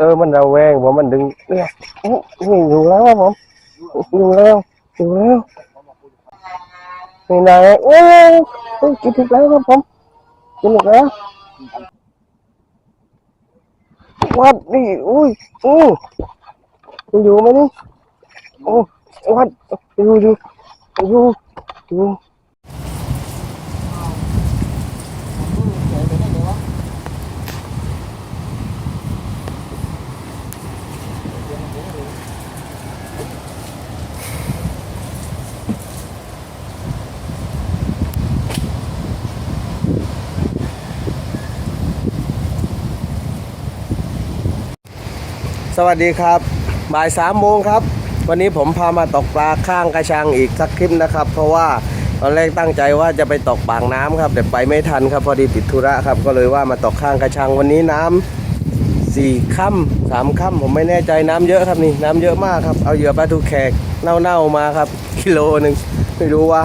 เออมันระแวงผมมันดึงเนี่ยนี่นี่อยู่แล้วครับผมอยู่แล้วอยู่แล้วนี่นายโอ้ยเฮ้ยกินอีกแล้วครับผมกินอีกแล้ววัดนี่อุ้ยอู้มันอยู่ไหมนี่โอ้วัดอยู่อยู่อยู่อยู่ สวัสดีครับ บ่ายสามโมงครับ วันนี้ผมพามาตกปลาข้างกระชังอีกสักคลิปนะครับ เพราะว่าตอนแรกตั้งใจว่าจะไปตกปากน้ำครับแต่ไปไม่ทันครับพอดีติดธุระครับ ก็เลยว่ามาตกข้างกระชังวันนี้น้ำสี่ค่ำสามค่ำผมไม่แน่ใจน้ำเยอะครับนี่น้ำเยอะมากครับเอาเหยื่อปลาทูแขกเน่าๆมาครับกิโลหนึ่งไม่รู้ว่า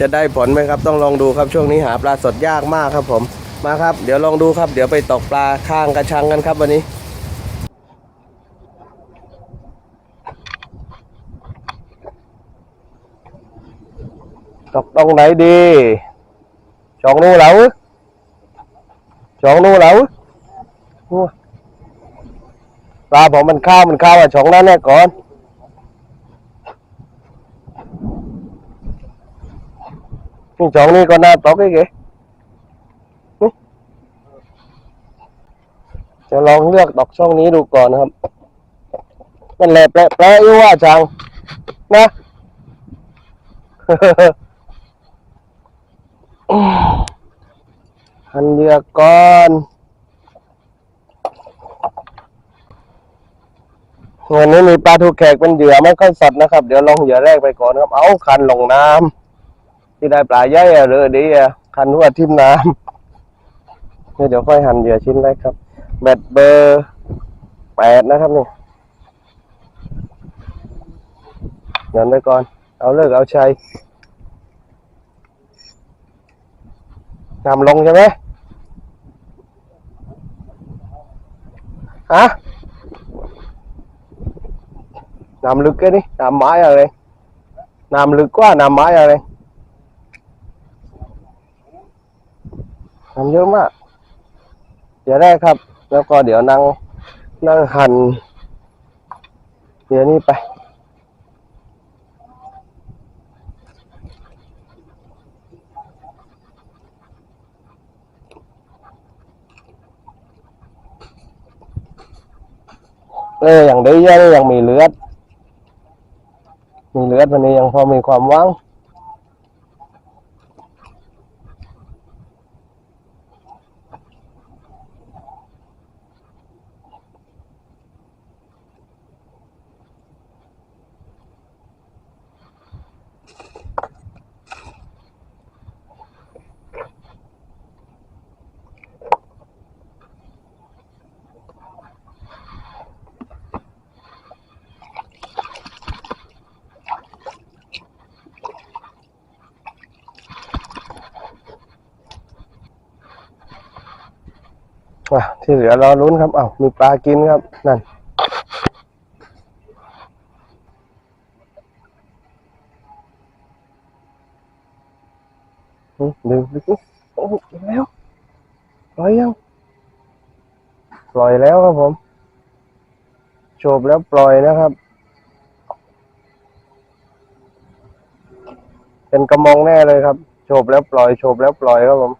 จะได้ผลไหมครับ ต้องลองดูครับช่วงนี้หาปลาสดยากมากครับผมมาครับ เดี๋ยวลองดูครับ เดี๋ยวไปตกปลาข้างกระชังกันครับวันนี้ ตกตรงไหนดีชองนู่เหลาชองนู่เหลาอู้ปลาผมมันข้าวมันข้าวอะชองนั้นแน่ก่อนนี่ชองนี่ก็น่าตกอีกเหรอจะลองเลือกดอกช่องนี้ดูก่อนนะครับ มันแหลแปลแปลอยู่ว่าจังนะ หันเหยื่อก่อนวันนี้มีปลาทูแขกเป็นเหยื่อไม่ค่อยสดนะครับ เดี๋ยวลองเหยื่อแรกไปก่อนครับ เอาคันลงน้ำที่ได้ปลาใหญ่อะหรือดีอะคันหัวทิ่มน้ำเนี่ยเดี๋ยวค่อยหั่นเหยื่อชิ้นแรกครับแบตเบอร์แปดนะครับนี่หย่อนไปก่อน เอาเลิกเอาชัย นำลงใช่ไหมฮะนำลึกแค่นี้นำไม้อะไรนำลึกกว่านำไม้อะไรนำเยอะมาก เดี๋ยวแรกครับ แล้วก็เดี๋ยวนั่งนั่งหันเดี๋ยวนี้ไป เอออย่างดียังยังมีเลือด มีเลือดวันนี้ยังพอมีความหว่างอะ ที่เหลือรอลุ้นครับ เอ้ามีปลากินครับ นั่น ดึงดึงโอ้โหอีกแล้วปล่อยยังปล่อยแล้วครับผมโฉบแล้วปล่อยนะครับ เป็นกระมองแน่เลยครับโฉบแล้วปล่อยโฉบแล้วปล่อยครับผม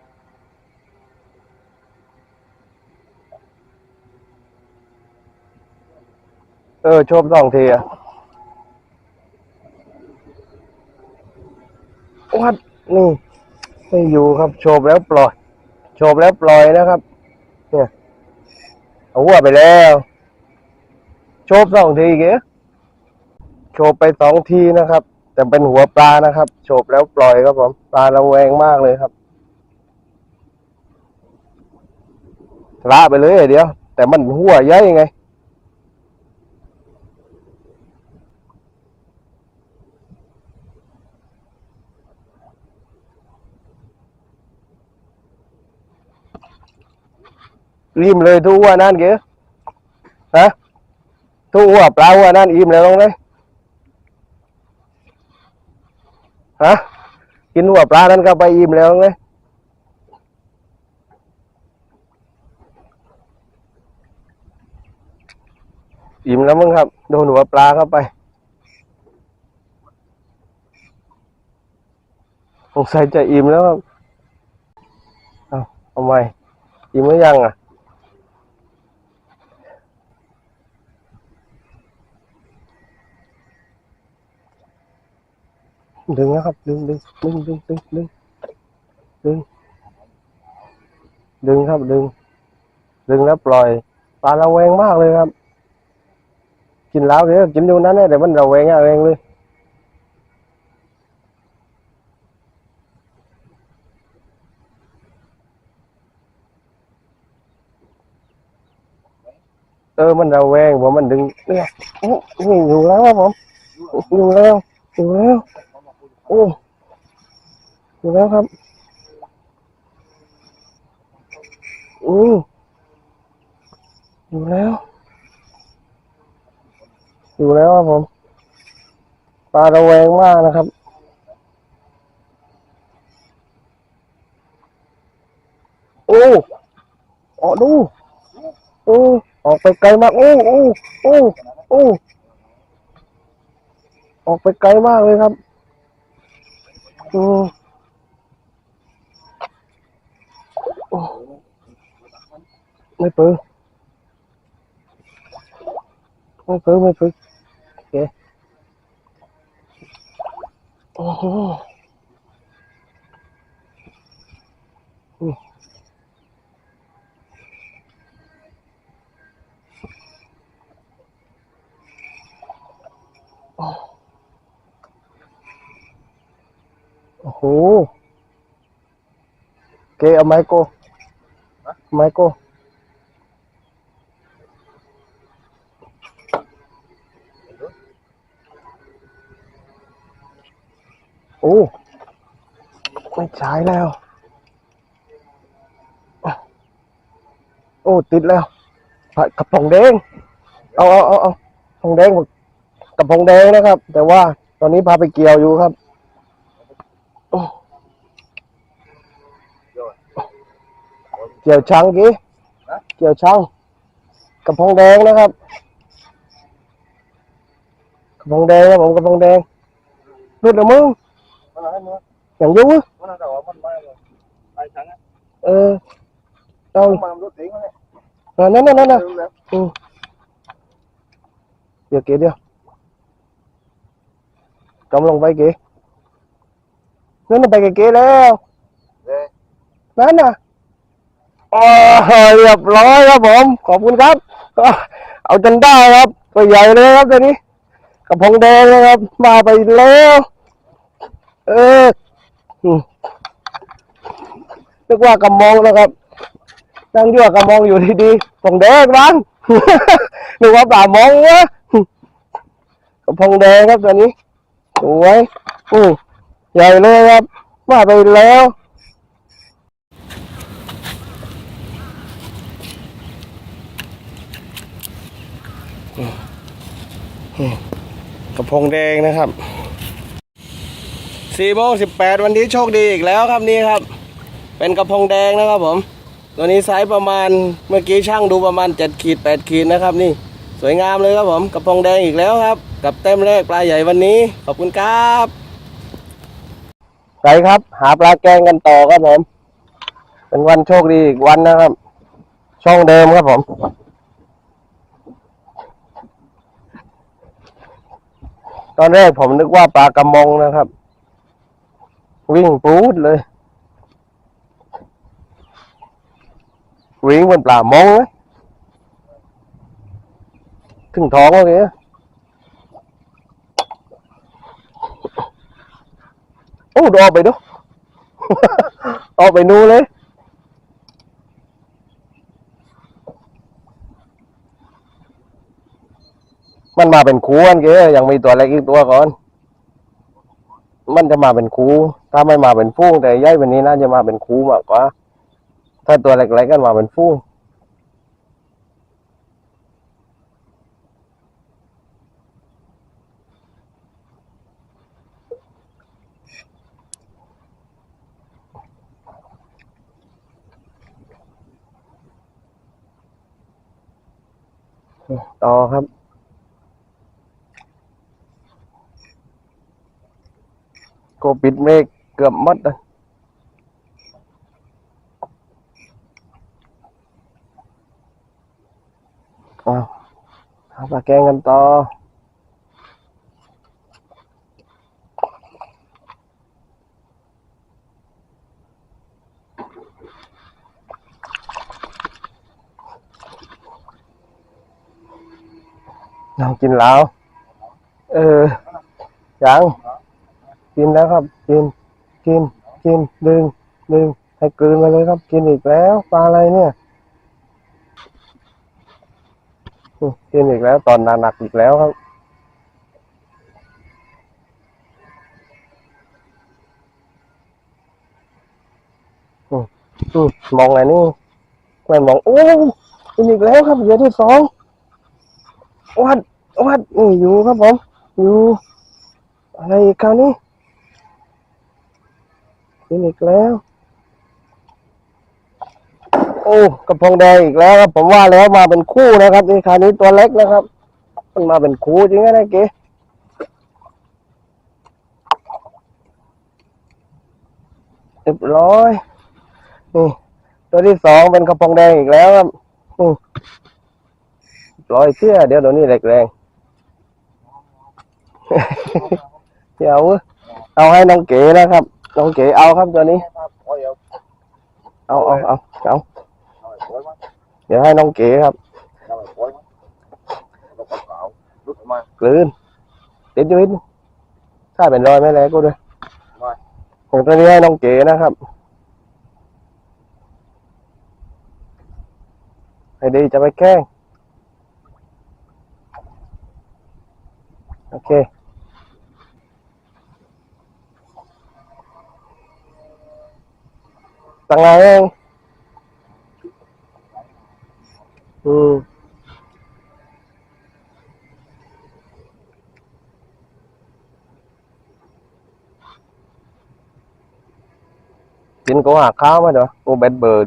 ออโฉบสองทีอะวัดนี่ไม่อยู่ครับโฉบแล้วปล่อยโฉบแล้วปล่อยนะครับ เนี่ยเอาหัวไปแล้วโฉบสองทีเก๋โฉบไปสองทีนะครับ แต่เป็นหัวปลานะครับโฉบแล้วปล่อยครับผมปลาระแวงมากเลยครับละไปเลยเดี๋ยว แต่มันหัวใหญ่ไง ริมเลยทุกว่านั่นเก๋ฮะทุกหัวปลาหัวนั่นอิ่มแล้วลงเลยฮะกินหัวปลานั้นก็ไปอิ่มแล้วลงเลยอิ่มแล้วมึงครับ โดนหัวปลาเข้าไปสงสัยจะอิ่มแล้วครับ เอาเอาใหม่อิ่มหรือยังอะ ดึงนะครับ ดึงดึงดึงดึงดึงดึงดึงดึงครับดึง ดึงแล้วปล่อยปลาระแวงมากเลยครับ กินแล้วเดี๋ยวกินอยู่นั้นเนี่ยแต่มันระแวงอะเองเลยเออมันระแวงผมมันดึงเนี่ยโอ้นี่อยู่แล้วครับผมอยู่แล้วอยู่แล้ว โอ้อยู่แล้วครับอือยู่แล้ว อยู่แล้วครับผมปลาระแวงมากนะครับโอ้ออกดูโอ้ออกไปไกลมาก โอ้โอ้โอ้โอ้ออกไปไกลมากเลยครับ Ừ. Ừ. Mấy bự Mấy bự, mấy bự Kìa Ồ Ừ Oh. โอ้โหเคเอาไม้โกไม้โกโอ้ไม่ใช้แล้ว โอ้ ติดแล้วกระป๋องแดง เอาเอาเอาเอาทองแดงกระป๋องแดงนะครับ แต่ว่าตอนนี้พาไปเกี่ยวอยู่ครับโอ้ เกี่ยวช้างกี้เกี่ยวช้างกระป๋องแดงนะครับกระป๋องแดงครับผมกระป๋องแดงรุดแล้วมึงอย่างยุ่งเออเอานั่นนั่นนั่นนั่นอืมเดี๋ยวเก๋เดี๋ยวกำลงไปเก๋นั่นน่ะไปเก๋ๆแล้วนั่นน่ะอ๋อเรียบร้อยครับผม ขอบคุณครับ เอาจนได้ครับตัวใหญ่เลยครับตัวนี้กระพงแดงนะครับ มาไปแล้วเอออืมนึกว่ากำมองนะครับนั่งยั่วกำมองอยู่ดีๆพงแดงบ้างนึกว่าป่ามองวะกระพงแดงครับตัวนี้สวยอือใหญ่เลยครับมาไปแล้ว กระพงแดงนะครับสี่โมงสิบแปดวันนี้โชคดีอีกแล้วครับนี่ครับ เป็นกระพงแดงนะครับผม ตัวนี้ไซส์ประมาณเมื่อกี้ช่างดูประมาณเจ็ดขีดแปดขีดนะครับ นี่สวยงามเลยครับผมกระพงแดงอีกแล้วครับ กับเต็มแรกปลาใหญ่วันนี้ขอบคุณครับไปครับ หาปลาแกงกันต่อครับผม เป็นวันโชคดีอีกวันนะครับ ช่องเดิมครับผม ตอนแรกผมนึกว่าปลากระมงนะครับ วิ่งปูดเลย วิ่งเป็นปลามงเลยถึงท้องแล้วเงี้ยโอ้ดออกไปดู ออกไปนู่นเลย มันมาเป็นคู่อันเกยังมีตัวเล็กอีกตัวก่อน มันจะมาเป็นคู่ถ้าไม่มาเป็นฟูงแต่ย่อยวันนี้น่าจะมาเป็นคู่มากกว่า ถ้าตัวเล็กๆกันมาเป็นฟูงต่อครับ ก็ปิดเมฆเกือบหมดเลยอ้าวทำปลาแกงกันต่อน้องกินแล้ว เออ ยัง กินแล้วครับ กิน กิน กิน ดึง ดึง ให้กลืนมาเลยครับ กินอีกแล้วปลาอะไรเนี่ย กินอีกแล้ว ตอนหนักๆอีกแล้วครับอืมอืมมองไงนี่ไม่มอง โอ้กินอีกแล้วครับเหยื่อที่สองวัดวัดนี่อยู่ครับผมอยู่อะไรอีกคราวนี้ กินอีกแล้ว โอ้กระพงแดงอีกแล้วครับ ผมว่าแล้วมาเป็นคู่นะครับนี่คราวนี้ตัวเล็กนะครับ มันมาเป็นคู่จริงนะเก๋เรียบร้อยนี่ตัวที่สองเป็นกระพงแดงอีกแล้วครับอืมร้อยเชื่อเดี๋ยวเดี๋ยวนี้เหลกแรงเดี๋ยวเอาให้น้องเก๋นะครับ น้องเก๋เอาครับตัวนี้ เอาเอาเอาเอาเดี๋ยวให้น้องเก๋ครับกลืนติดอยู่นิดนึงถ้าเป็นรอยไม่แล้วก็ด้วยของตัวนี้ให้น้องเก๋นะครับ ให้ดีจะไปแกล้งโอเค ตั้งไงเองอืมกินกูหาข้าวมาเด้อกูเบ็ดเบิด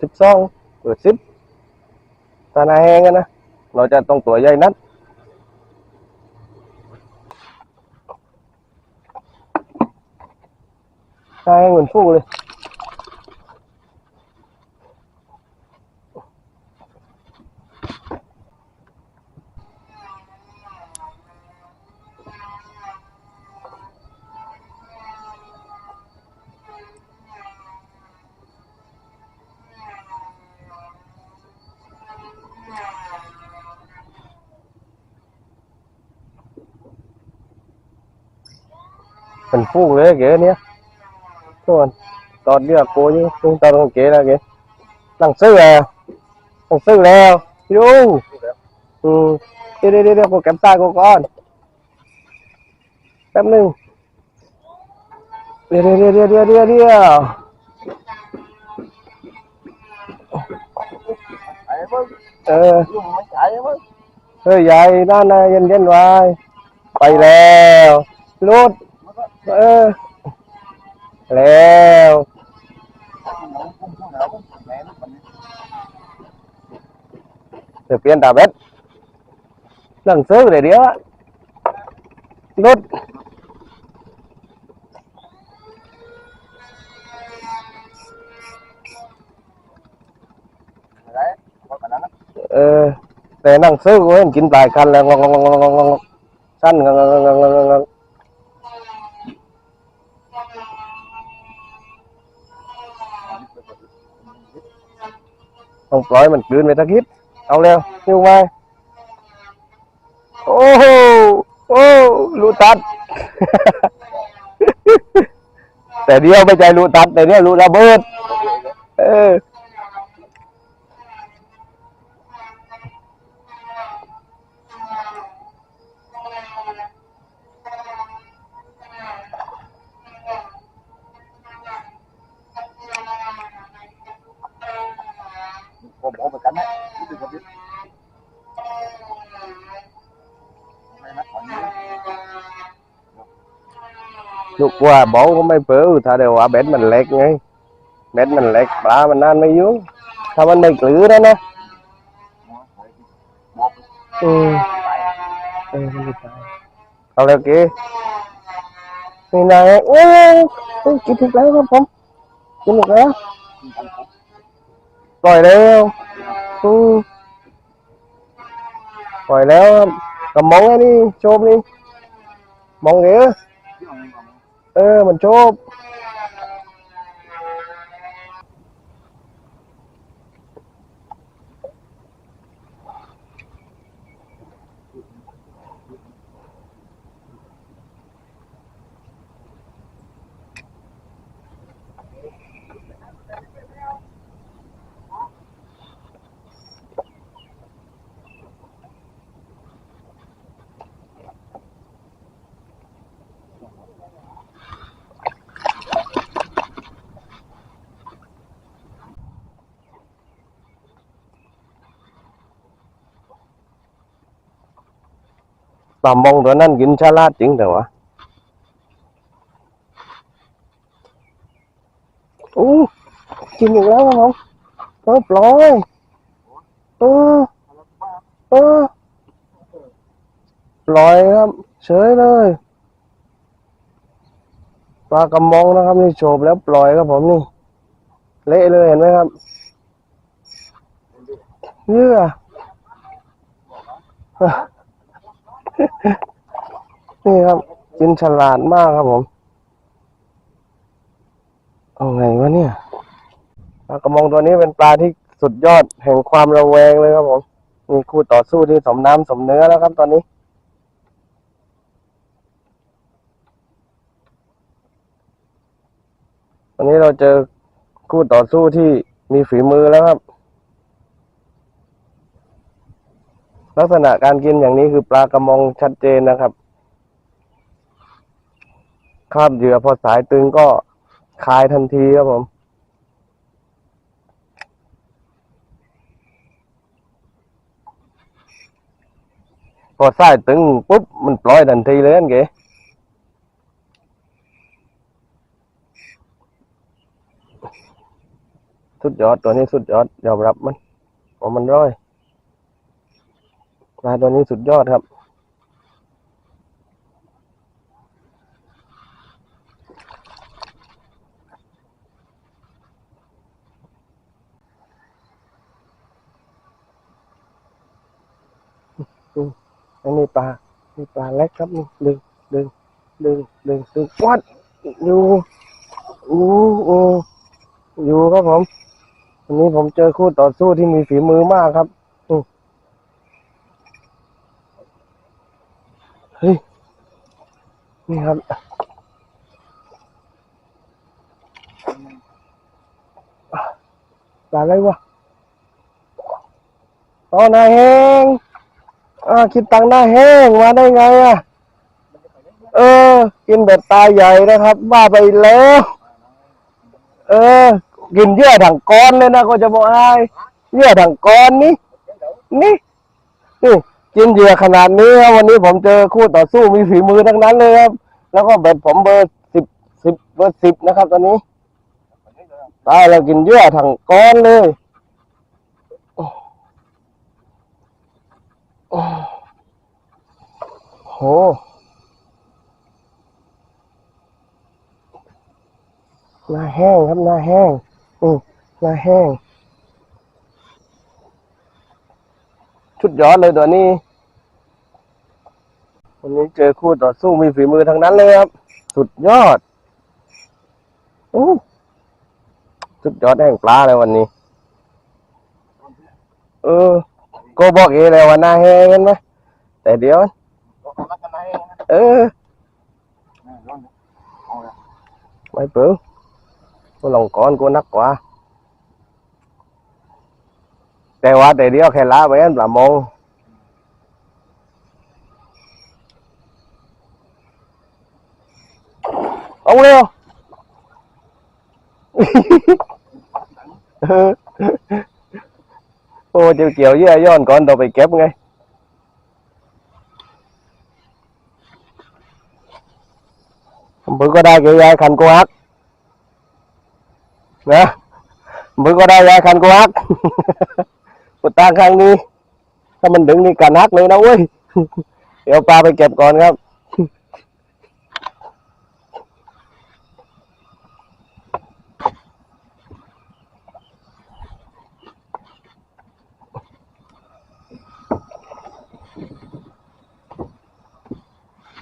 สิบสองเบิดสิบตาหนาแห้งกันนะ เราจะต้องตัวใหญ่นัดตาแห้งเหมือนฟูกเลย เป็น ฟูกเลยเก๋เนี้ยทุกคนตอนเรียกโกยี่ตอนของเก๋แล้วเก๋ตั้งซื้อแล้วตั้งซื้อแล้วพี่ลุงอืมเดี๋ยวเดี๋ยวเดี๋ยวกูเก็บตากูก่อนแป๊บหนึงเดี๋ยวเดี๋ยวเดี๋ยวเดี๋ยวเดี๋ยวเดี๋ยวเออเฮ้ยใหญ่นั่นนะเย็นเย็นๆไว้ไปแล้วรุด เออแล้วเสือเปลี่ยนตาเบ็ดหลังซื้อเลยเดียวรถ để lần sư của em chín bài khăn là ngon ngon ngon ngon ngon xanh ngon ngon ngon ngon ต้องปล่อยมันกลืนไปตะคิดเอาแล้วหิวมาโอ้โหโอ้ลูตัด แต่เดียวไม่ใจลูตัดแต่เนี้ยลูระเบิด เออ ว่าบอกก็ไม่เปื้อถ้าเดี๋ยวว่าเบ็ดมันเล็กไงเบ็ดมันเล็กปลามันนานไม่ยุ่งถ้ามันไม่กลือนะนะบออืมเออมันจะตาเอาแล้วกี่นี่นายโอ้ยกินอีกแล้วครับผมกินอีกแล้วปล่อยแล้วอืปล่อยแล้วกับมองไอ้นี่โชบนี่มองเอ๋ เออ มันโชบ ปลามองตัวนั้นกินชาลาดจริงแต่วะโอ้กินอีกแล้วครับผมเออปล่อยเออเออปล่อยครับ เฉยเลยปลากระมองนะครับนี่โฉบแล้วปล่อยครับผมนี่ เละเลยเห็นไหมครับเยื่อ นี่ครับกินฉลาดมากครับผม เอาไงวะเนี่ยปลากระมงตัวนี้เป็นปลาที่สุดยอดแห่งความระแวงเลยครับผม มีคู่ต่อสู้ที่สมน้ำสมเนื้อแล้วครับตอนนี้ วันนี้เราเจอคู่ต่อสู้ที่มีฝีมือแล้วครับ ลักษณะการกินอย่างนี้คือปลากระมงชัดเจนนะครับคาบเหยื่อพอสายตึงก็คลายทันทีครับผม พอสายตึงปุ๊บมันปล่อยทันทีเลยนั่นเก๋สุดยอดตัวนี้สุดยอดยอมรับมันว่ามันร้อย ปลาตัวนี้สุดยอดครับ อันนี้ปลา นี่ปลาเล็กครับนี่ดึงดึงดึงดึงดึงวัดอยู่อู้อู้อยู่ครับผมวันนี้ผมเจอคู่ต่อสู้ที่มีฝีมือมากครับ เฮ้ย นี่ครับ ปลาอะไรวะตอนายแห้งอ่าคิดตังค์หน้าแห้งมาได้ไงอะ เออ กินแบบตาใหญ่นะครับบ้าไปแล้ว เออ กินเยื่อถังก้อนเลยนะก็จะบอกให้เยื่อถังก้อนนี่ นี่ นี่ กินเหยื่อขนาดนี้ครับวันนี้ผมเจอคู่ต่อสู้มีฝีมือทั้งนั้นเลยครับ แล้วก็เบ็ดผมเบอร์สิบสิบเบอร์สิบนะครับ ตอนนี้ตายแล้วกินเยื่อถังก้อนเลยโอ้โอ้โหหน้าแห้งครับหน้าแห้งอืมหน้าแห้ง ชุดยอดเลยตัวนี้ วันนี้เจอคู่ต่อสู้มีฝีมือทั้งนั้นเลยครับ สุดยอดโอ้สุดยอดแห่งปลาเลยวันนี้ เออก็บอกเองเลยว่าหน้าแห้งกันไหมแต่เดี๋ยว เออไม่เปล่ากูลองก้อนกูนักกว่า แต่ว่าแต่เดียวแค่ล้าไปอันปลามงเอาเร็วเออโอ้เจียวเกี่ยวเยี่ยย้อนก่อนเราไปเก็บไงมือก็ได้เกี่ยวยายขันกูฮักนะมือก็ได้ยายขันกูฮัก ปุตาข้างนี้ ถ้ามันดึงนี่กันฮักเลยนะเว้ย เดี๋ยวปลาไปเก็บก่อนครับ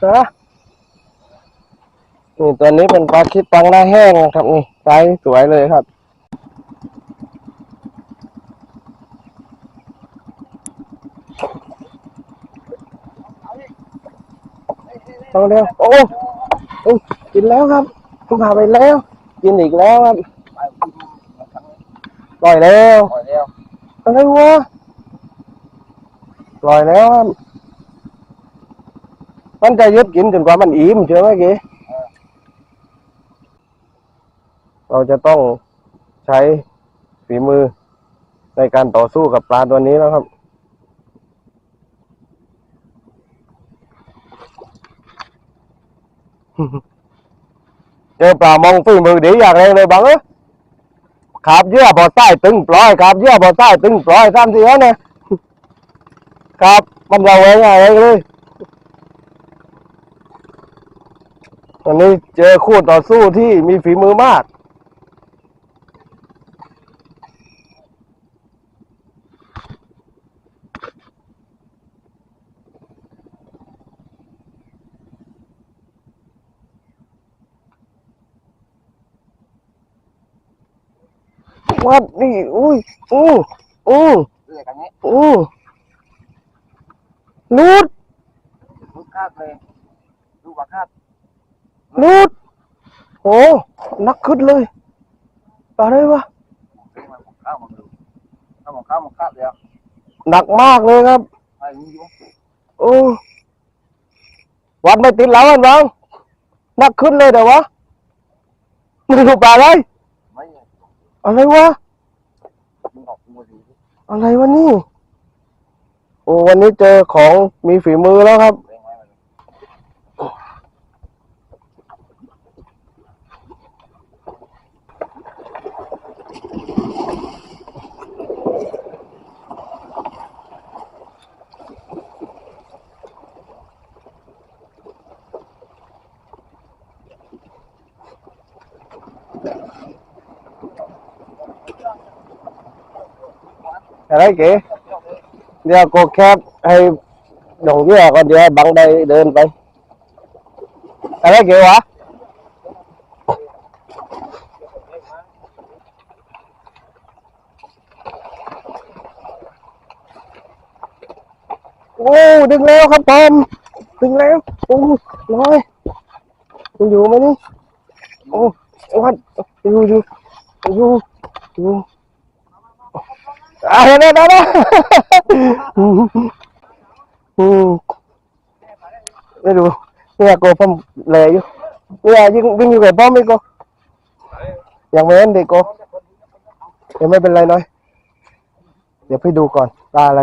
นะนี่ตัวนี้เป็นปลาคิดปังหน้าแห้งนะครับนี่ไซส์สวยเลยครับ ต้องเร็วโอ้โอ้กินแล้วครับคุณพาไปแล้ว กินอีกแล้วครับปล่อยแล้วปล่อยแล้วอะไรวะปล่อยแล้วครับมันจะยึดกินจนกว่ามันอิ่มเชื่อไหมเก๋เราจะต้องใช้ฝีมือในการต่อสู้กับปลาตัวนี้แล้วครับ เจอปลามองฝีมือดีอย่างแรงเลยบังเอ้ขาบเยื่อพอใต้ตึงปล่อยขาบเยื่อพอใต้ตึงปล่อยสามสี่เนี่ยครับมันเราเองอะไรเลยวันนี้เจอคู่ต่อสู้ที่มีฝีมือมาก วัดนี่อุ้ยอู้อู้เรื่อยกันนี้อู้นูดลูกคาดเลยลูกว่าคาดนูดโอ้นักขึ้นเลยอะไรวะข้าวมันดูข้าวของข้าวมันคาดแล้วหนักมากเลยครับไอ้นี่อยู่โอ้วัดไม่ติดแล้วอันบ้างนักขึ้นเลยเดี๋ยววะไม่รู้ปลาอะไร อะไรวะ มึงออกมือดี อะไรวะนี่ โอ้วันนี้เจอของมีฝีมือแล้วครับ เร่งไว้เลย อะไรเก๋เดี๋ยวโกแคบให้ดงเยื่อก่อนเดี๋ยวบังได้เดินไป อะไรเก๋วะโอ้ดึงแล้วครับผมดึงแล้วโอ้น้อยยังอยู่ไหมนี่โอ้วัดอยู่อยู่อยู่อยู่ อ่าเห็นแล้วได้แล้วอืมไม่รู้เนี่ยโกผมแลอยู่เนี่ยยิ่งวิ่งอยู่กับพ่อไม่โกยังไม่เห็นเด็กโกยังไม่เป็นไรน้อย เดี๋ยวพี่ดูก่อนปลาอะไร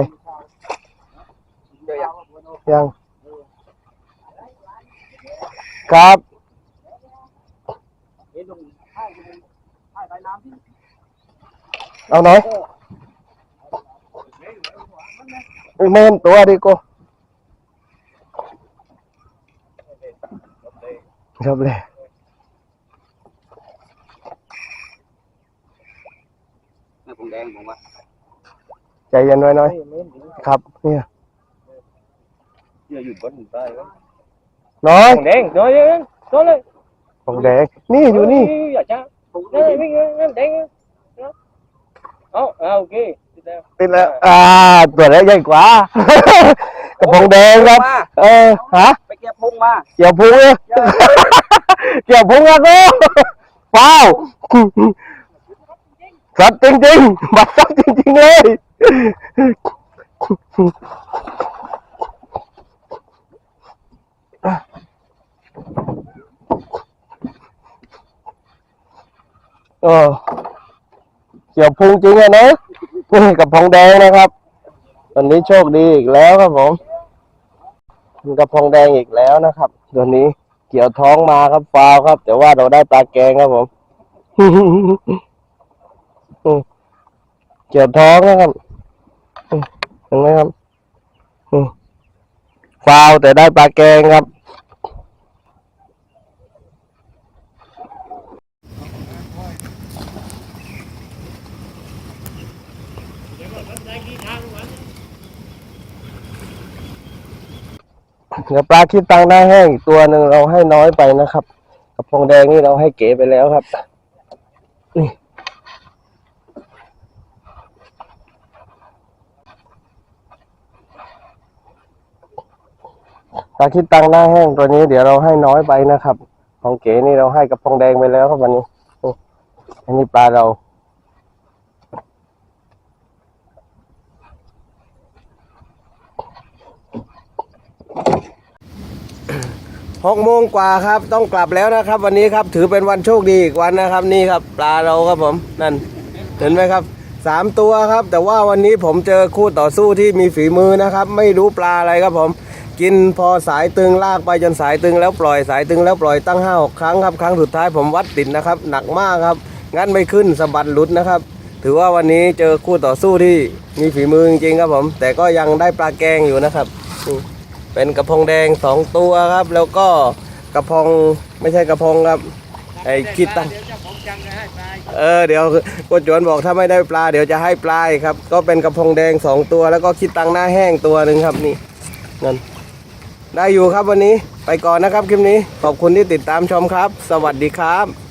ยัง ครับเอาหน่อย ไม่เห็นตัวดิโกครับเลยเนี่ยผมแดงผมว่าใจเย็นไว้หน่อย ครับ เนี่ยเดี๋ยวหยุดบนหยุดใต้ไว้น้อยแดงโดยโดยเลยของแดง นี่อยู่นี่อย่าช้านั่นวิ่งนั่นแดงเอาเอาโอเค ติดแล้วอ่าตัวแล้วใหญ่กว่ากระพงแดงครับเออฮะไปเก็บพุงมา เกี่ยวพุงเลยเกี่ยวพุงอะโกว้าวสัตว์จริงๆบัดสัตว์จริงๆเลยเออเกี่ยวพุงจริงอะนะนี่ กับพองแดงนะครับตอนนี้โชคดีอีกแล้วครับผมกระพองแดงอีกแล้วนะครับตัวนี้เกี่ยวท้องมาครับฟาวครับ แต่ว่าเราได้ปลาแกงครับผมเกี่ยวท้องนะครับเห็นไหมครับฟาวแต่ได้ปลาแกงครับ เดี๋ยวปลาคิดตังหน้าแห้งอีกตัวหนึ่งเราให้น้อยไปนะครับกระพงแดงนี่เราให้เก๋ไปแล้วครับ นี่ปลาคิดตังหน้าแห้งตัวนี้เดี๋ยวเราให้น้อยไปนะครับของเก๋นี่เราให้กระพงแดงไปแล้วครับวันนี้อันนี้ปลาเรา หกโมงกว่าครับต้องกลับแล้วนะครับ วันนี้ครับถือเป็นวันโชคดีอีกวันนะครับนี่ครับปลาเราครับผมนั่นเห็นไหมครับสามตัวครับ แต่ว่าวันนี้ผมเจอคู่ต่อสู้ที่มีฝีมือนะครับ ไม่รู้ปลาอะไรครับผม กินพอสายตึงลากไปจนสายตึงแล้วปล่อยสายตึงแล้วปล่อยตั้งห้าหกครั้งครับ ครั้งสุดท้ายผมวัดติดนะครับ หนักมากครับงั้นไม่ขึ้นสะบัดหลุดนะครับ ถือว่าวันนี้เจอคู่ต่อสู้ที่มีฝีมือจริงๆครับผม แต่ก็ยังได้ปลาแกงอยู่นะครับอื เป็นกระพงแดงสองตัวครับ แล้วก็กระพงไม่ใช่กระพงครับ ไอ้คิดตังเดี๋ยวเจ้าของจังจะให้ปลายเออเดี๋ยวกจวนบอกถ้าไม่ได้ปลาเดี๋ยวจะให้ปลายครับ ก็เป็นกระพงแดงสองตัว แล้วก็คิดตังหน้าแห้งตัวหนึ่งครับนี่นั่นได้อยู่ครับวันนี้ไปก่อนนะครับคลิปนี้ขอบคุณที่ติดตามชมครับ สวัสดีครับ